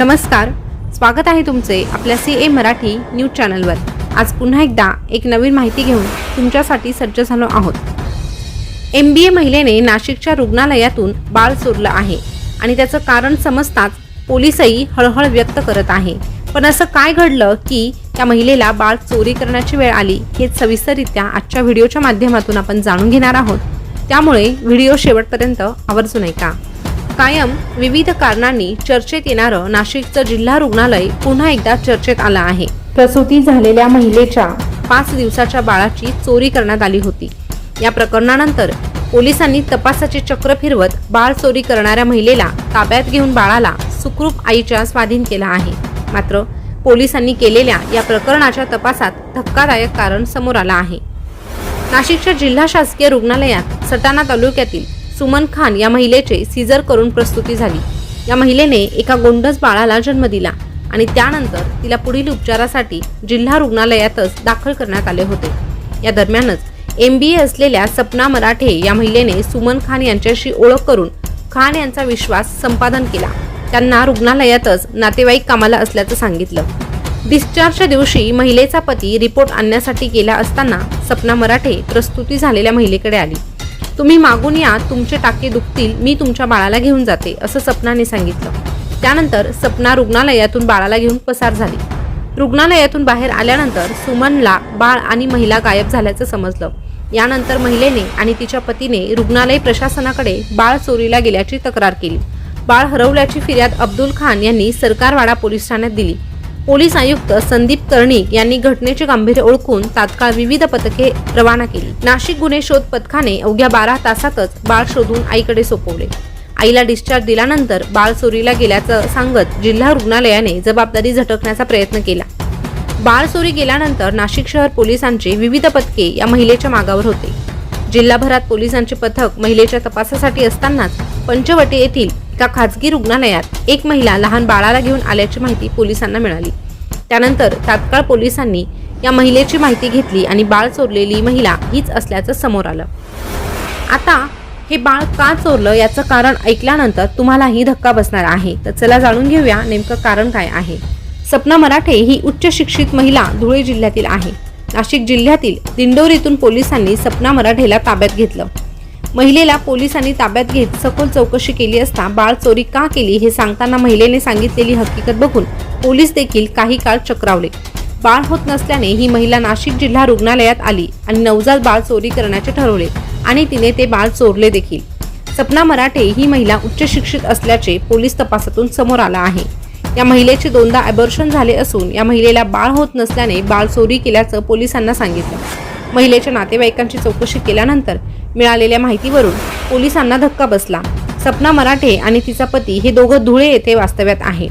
नमस्कार स्वागत आहे तुमचे आपल्या सी ए मराठी न्यूज चॅनलवर. आज पुन्हा एकदा एक नवीन माहिती घेऊन तुमच्यासाठी सज्ज झालो आहोत. एम बी ए महिलेने नाशिकच्या रुग्णालयातून बाळ चोरलं आहे आणि त्याचं कारण समजताच पोलिसही हळहळ व्यक्त करत आहे. पण असं काय घडलं की त्या महिलेला बाळ चोरी करण्याची वेळ आली हे सविस्तररित्या आजच्या व्हिडिओच्या माध्यमातून आपण जाणून घेणार आहोत. त्यामुळे व्हिडिओ शेवटपर्यंत आवर्जून ऐका. कायम विविध कारणांनी चर्चेत येणारं नाशिकचं जिल्हा रुग्णालय पुन्हा एकदा चर्चेत आलं आहे. प्रसूती झालेल्या महिलेच्या पाच दिवसाच्या बाळाची चोरी करण्यात आली होती. या प्रकरणानंतर पोलिसांनी तपासाचे चक्र फिरवत बाळ चोरी करणाऱ्या महिलेला ताब्यात घेऊन बाळाला सुखरूप आईच्या स्वाधीन केला आहे. मात्र पोलिसांनी केलेल्या या प्रकरणाच्या तपासात धक्कादायक कारण समोर आलं आहे. नाशिकच्या जिल्हा शासकीय रुग्णालयात सटाणा तालुक्यातील सुमन खान या महिलेचे सीझर करून प्रस्तुती झाली. या महिलेने एका गोंडस बाळाला जन्म दिला आणि त्यानंतर तिला पुढील उपचारासाठी जिल्हा रुग्णालयातच दाखल करण्यात आले होते. या दरम्यानच एम बी ए असलेल्या सपना मराठे या महिलेने सुमन खान यांच्याशी ओळख करून खान यांचा विश्वास संपादन केला. त्यांना रुग्णालयातच नातेवाईक कामाला असल्याचं सांगितलं. डिस्चार्जच्या दिवशी महिलेचा पती रिपोर्ट आणण्यासाठी गेला असताना सपना मराठे प्रस्तुती झालेल्या महिलेकडे आली. तुम्ही मागून या तुमचे टाके दुखतील मी तुमच्या बाळाला घेऊन जाते असं सपनाने सांगितलं. त्यानंतर सपना रुग्णालयातून बाळाला घेऊन पसार झाली. रुग्णालयातून बाहेर आल्यानंतर सुमनला बाळ आणि महिला गायब झाल्याचं समजलं. यानंतर महिलेने आणि तिच्या पतीने रुग्णालय प्रशासनाकडे बाळ चोरीला गेल्याची तक्रार केली. बाळ हरवल्याची फिर्याद अब्दुल खान यांनी सरकारवाडा पोलीस ठाण्यात दिली. पोलीस आयुक्त संदीप कर्णिक यांनी घटनेचे गांभीर्य ओळखून तात्काळ विविध पथके रवाना केली. नाशिक गुन्हे शोध पथकाने अवघ्या बारा तासातच बाळ शोधून आईकडे सोपवले. आईला डिस्चार्ज दिल्यानंतर बाळ चोरीला गेल्याचं सांगत जिल्हा रुग्णालयाने जबाबदारी झटकण्याचा प्रयत्न केला. बाळ चोरी गेल्यानंतर नाशिक शहर पोलिसांचे विविध पथके या महिलेच्या मागावर होते. जिल्हाभरात पोलिसांचे पथक महिलेच्या तपासासाठी असतानाच पंचवटी येथील एका खाजगी रुग्णालयात एक महिला लहान बाळाला घेऊन आल्याची माहिती पोलिसांना मिळाली. त्यानंतर तात्काळ पोलिसांनी या महिलेची माहिती घेतली आणि बाळ चोरलेली महिला हीच असल्याचं समोर आलं. आता हे बाळ का चोरलं याचं कारण ऐकल्यानंतर तुम्हालाही धक्का बसणार आहे. तर चला जाणून घेऊया नेमकं कारण काय आहे. सपना मराठे ही उच्च शिक्षित महिला धुळे जिल्ह्यातील आहे. नाशिक जिल्ह्यातील दिंडोरीतून पोलिसांनी सपना मराठेला ताब्यात घेतलं. महिलेला पोलिसांनी ताब्यात घेत सखोल चौकशी केली असता बाळ चोरी का केली हे सांगताना महिलेने सांगितलेली हकीकत बघून पोलीस देखील काही काळ चक्रावले. बाळ होत नसल्याने ही महिला नाशिक जिल्हा रुग्णालयात आली आणि नवजात बाळ चोरी करण्याचे ठरवले आणि तिने ते बाळ चोरले देखील. सपना मराठे ही महिला उच्च शिक्षित असल्याचे पोलीस तपासातून समोर आला आहे. या महिलेचे दोनदा अबॉर्शन झाले असून या महिलेला बाळ होत नसल्याने बाळ चोरी केल्याचं पोलिसांना सांगितलं. महिलेच्या नातेवाईकांची चौकशी केल्यानंतर मिळालेल्या माहितीवरून पोलिसांना धक्का बसला. सपना मराठे आणि तिचा पती हे दोघं धुळे येथे वास्तव्यात आहे.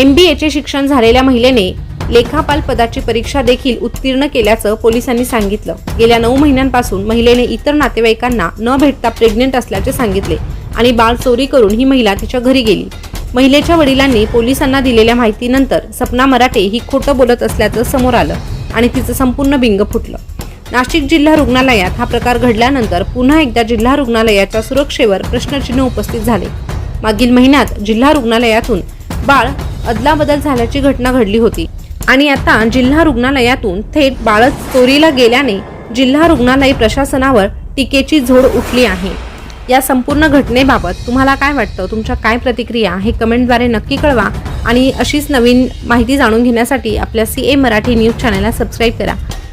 एम बी एचे शिक्षण झालेल्या महिलेने लेखापाल पदाची परीक्षा देखील उत्तीर्ण केल्याचं पोलिसांनी सांगितलं. गेल्या नऊ महिन्यांपासून महिलेने इतर नातेवाईकांना न भेटता प्रेग्नेंट असल्याचे सांगितले आणि बाळ चोरी करून ही महिला तिच्या घरी गेली. महिलेच्या वडिलांनी पोलिसांना दिलेल्या माहितीनंतर सपना मराठे ही खोटं बोलत असल्याचं समोर आलं आणि तिचं संपूर्ण बिंग फुटलं. नाशिक जिल्हा रुग्णालयात हा प्रकार घडल्यानंतर पुन्हा एकदा जिल्हा रुग्णालयाच्या सुरक्षेवर प्रश्नचिन्ह उपस्थित झाले. मागील महिन्यात जिल्हा रुग्णालयातून बाळ अदलाबदल झाल्याची घटना घडली होती आणि आता जिल्हा रुग्णालयातून थेट बाळच चोरीला गेल्याने जिल्हा रुग्णालय प्रशासनावर टीकेची झोड उठली आहे. या संपूर्ण घटनेबाबत तुम्हाला काय वाटतं? तुमच्या काय प्रतिक्रिया हे कमेंटद्वारे नक्की कळवा आणि अशीच नवीन माहिती जाणून घेण्यासाठी आपल्या सी ए मराठी न्यूज चॅनलला सबस्क्राईब करा.